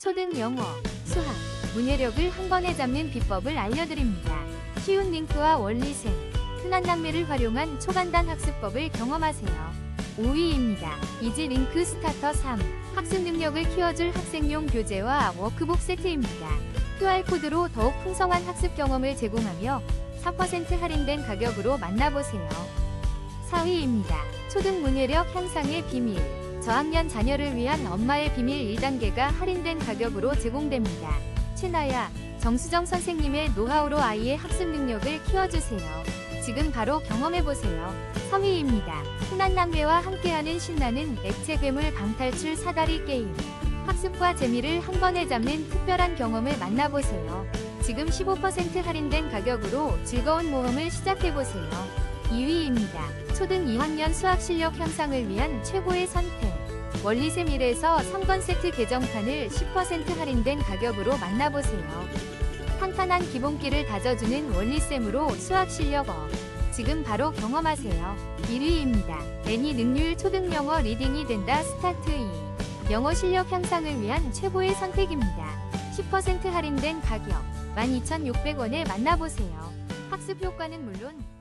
초등 영어, 수학, 문해력을 한 번에 잡는 비법을 알려드립니다. 쉬운 링크와 원리생, 흔한 남매를 활용한 초간단 학습법을 경험하세요. 5위입니다. 이지 링크 스타터 3. 학습 능력을 키워줄 학생용 교재와 워크북 세트입니다. QR코드로 더욱 풍성한 학습 경험을 제공하며 4% 할인된 가격으로 만나보세요. 4위입니다. 초등 문해력 향상의 비밀. 저학년 자녀를 위한 엄마의 비밀 1단계가 할인된 가격으로 제공됩니다. 최나야, 정수정 선생님의 노하우로 아이의 학습 능력을 키워주세요. 지금 바로 경험해보세요. 3위입니다. 흔한 남매와 함께하는 신나는 액체 괴물 방탈출 사다리 게임. 학습과 재미를 한 번에 잡는 특별한 경험을 만나보세요. 지금 15% 할인된 가격으로 즐거운 모험을 시작해보세요. 2위입니다. 초등 2학년 수학 실력 향상을 위한 최고의 선택. 원리쌤 1에서 3권 세트 개정판을 10% 할인된 가격으로 만나보세요. 탄탄한 기본기를 다져주는 원리쌤으로 수학 실력 업. 지금 바로 경험하세요. 1위입니다. 애니 능률 초등 영어 리딩이 된다 스타트 2. 영어 실력 향상을 위한 최고의 선택입니다. 10% 할인된 가격 12,600원에 만나보세요. 학습 효과는 물론